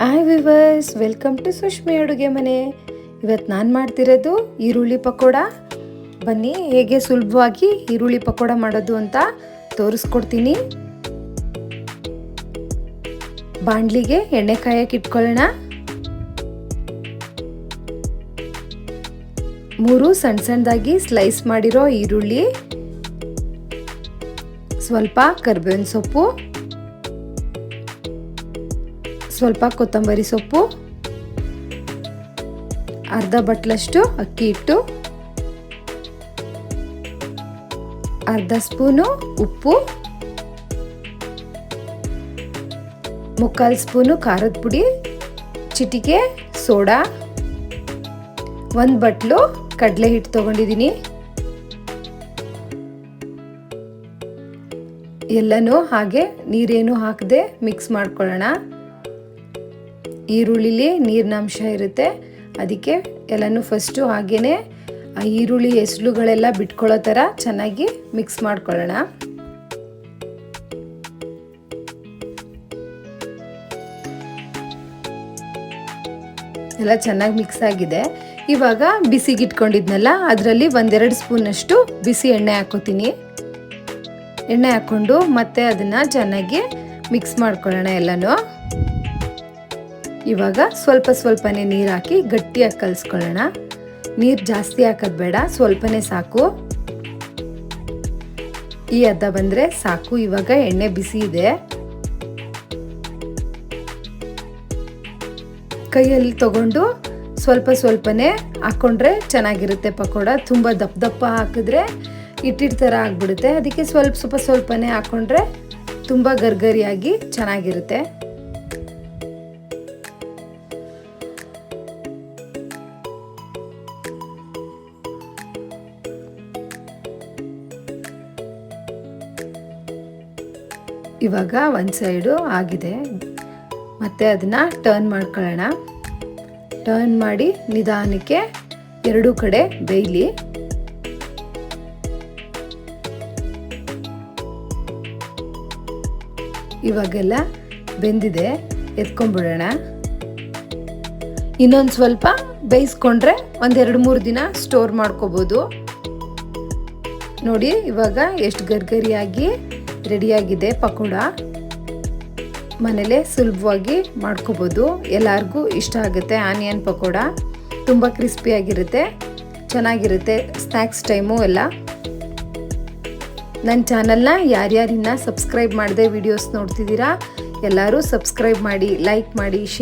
Hi viewers welcome to Sushmi ಅಡುಗೆ ಮನೆ ಇವತ್ತು ನಾನು ಮಾಡ್ತಿರೋದು ಈರುಳ್ಳಿ ಪಕೋಡ. ಬನ್ನಿ, ಹೇಗೆ ಸುಲಭವಾಗಿ ಈರುಳ್ಳಿ ಪಕೋಡ ಮಾಡೋದು ಅಂತ ತೋರಿಸ್ಕೊಡ್ತೀನಿ. ಬಾಂಡ್ಲಿಗೆ ಎಣ್ಣೆ ಕಾಯಕ್ಕೆ ಇಟ್ಕೊಳ್ಳೋಣ. ಮೂರು ಸಣ್ಣ ಸಣ್ಣದಾಗಿ ಸ್ಲೈಸ್ ಮಾಡಿರೋ ಈರುಳ್ಳಿ. ಸ್ವಲ್ಪ ಕರ್ಬೇವಿನ ಸೊಪ್ಪು. ಸ್ವಲ್ಪ ಕೊತ್ತಂಬರಿ ಸೊಪ್ಪು, ಅರ್ಧ ಬಟ್ಲಷ್ಟು ಅಕ್ಕಿ ಹಿಟ್ಟು, ಅರ್ಧ ಸ್ಪೂನು ಉಪ್ಪು, ಮುಕ್ಕಾಲು ಸ್ಪೂನು ಖಾರದ ಪುಡಿ, ಚಿಟಿಕೆ, ಸೋಡಾ, ಒಂದು ಬಟ್ಲು ಕಡಲೆ ಹಿಟ್ಟು ತೊಗೊಂಡಿದ್ದೀನಿ. ಎಲ್ಲನೂ ಹಾಗೆ ನೀರೇನು ಹಾಕದೆ ಮಿಕ್ಸ್ ಮಾಡ್ಕೊಳ್ಳೋಣ. ಈರುಳ್ಳಿಲಿ ನೀರಿನಾಂಶ ಇರುತ್ತೆ. ಅದಕ್ಕೆ ಎಲ್ಲನೂ ಫಸ್ಟು ಹಾಗೆಯೇ ಆ ಈರುಳ್ಳಿ ಎಸ್ಲುಗಳೆಲ್ಲ ಬಿಟ್ಕೊಳ್ಳೋ ಥರ ಚೆನ್ನಾಗಿ ಮಿಕ್ಸ್ ಮಾಡ್ಕೊಳ್ಳೋಣ. ಎಲ್ಲ ಚೆನ್ನಾಗಿ ಮಿಕ್ಸ್ ಆಗಿದೆ. ಇವಾಗ ಬಿಸಿಗಿಟ್ಕೊಂಡಿದ್ನಲ್ಲ ಅದರಲ್ಲಿ ಒಂದೆರಡು ಸ್ಪೂನಷ್ಟು ಬಿಸಿ ಎಣ್ಣೆ ಹಾಕೋತೀನಿ. ಎಣ್ಣೆ ಹಾಕ್ಕೊಂಡು ಮತ್ತೆ ಅದನ್ನು ಚೆನ್ನಾಗಿ ಮಿಕ್ಸ್ ಮಾಡ್ಕೊಳ್ಳೋಣ ಎಲ್ಲನೂ. ಇವಾಗ ಸ್ವಲ್ಪ ಸ್ವಲ್ಪನೇ ನೀರು ಹಾಕಿ ಗಟ್ಟಿಯಾಗಿ ಕಲಿಸ್ಕೊಳ್ಳೋಣ. ನೀರು ಜಾಸ್ತಿ ಹಾಕೋದು ಬೇಡ, ಸ್ವಲ್ಪನೇ ಸಾಕು. ಈ ಅರ್ಧ ಬಂದರೆ ಸಾಕು, ಇವಾಗ ಎಣ್ಣೆ ಬಿಸಿ ಇದೆ. ಕೈಯಲ್ಲಿ ತಗೊಂಡು ಸ್ವಲ್ಪ ಸ್ವಲ್ಪನೇ ಹಾಕ್ಕೊಂಡ್ರೆ ಚೆನ್ನಾಗಿರುತ್ತೆ ಪಕೋಡ. ತುಂಬ ದಪ್ಪ ದಪ್ಪ ಹಾಕಿದ್ರೆ ಇಟ್ಟಿಟ್ಟು ಥರ ಆಗಿಬಿಡುತ್ತೆ. ಅದಕ್ಕೆ ಸ್ವಲ್ಪ ಸ್ವಲ್ಪ ಸ್ವಲ್ಪನೇ ಹಾಕ್ಕೊಂಡ್ರೆ ತುಂಬ ಗರ್ಗರಿಯಾಗಿ ಚೆನ್ನಾಗಿರುತ್ತೆ. ಇವಾಗ ಒಂದು ಸೈಡು ಆಗಿದೆ. ಮತ್ತು ಅದನ್ನು ಟರ್ನ್ ಮಾಡ್ಕೊಳ್ಳೋಣ. ಟರ್ನ್ ಮಾಡಿ ನಿಧಾನಕ್ಕೆ ಎರಡೂ ಕಡೆ ಬೇಯಲಿ. ಇವಾಗೆಲ್ಲ ಬೆಂದಿದೆ, ಎತ್ಕೊಂಡ್ಬಿಡೋಣ. ಇನ್ನೊಂದು ಸ್ವಲ್ಪ ಬೇಯಿಸ್ಕೊಂಡ್ರೆ ಒಂದೆರಡು ಮೂರು ದಿನ ಸ್ಟೋರ್ ಮಾಡ್ಕೋಬೋದು. ನೋಡಿ ಇವಾಗ ಎಷ್ಟು ಗರ್ಗರಿಯಾಗಿ ರೆಡಿಯಾಗಿದೆ ಪಕೋಡ. ಮನೇಲೆ ಸುಲಭವಾಗಿ ಮಾಡ್ಕೋಬೋದು. ಎಲ್ಲರಿಗೂ ಇಷ್ಟ ಆಗುತ್ತೆ ಆನಿಯನ್ ಪಕೋಡ. ತುಂಬ ಕ್ರಿಸ್ಪಿಯಾಗಿರುತ್ತೆ ಚೆನ್ನಾಗಿರುತ್ತೆ ಸ್ನ್ಯಾಕ್ಸ್ ಟೈಮು ಎಲ್ಲ. ನನ್ನ ಚಾನಲ್ನ ಯಾರ್ಯಾರಿನ್ನ ಸಬ್ಸ್ಕ್ರೈಬ್ ಮಾಡದೆ ವಿಡಿಯೋಸ್ ನೋಡ್ತಿದ್ದೀರಾ, ಎಲ್ಲರೂ ಸಬ್ಸ್ಕ್ರೈಬ್ ಮಾಡಿ, ಲೈಕ್ ಮಾಡಿ ಶೇರ್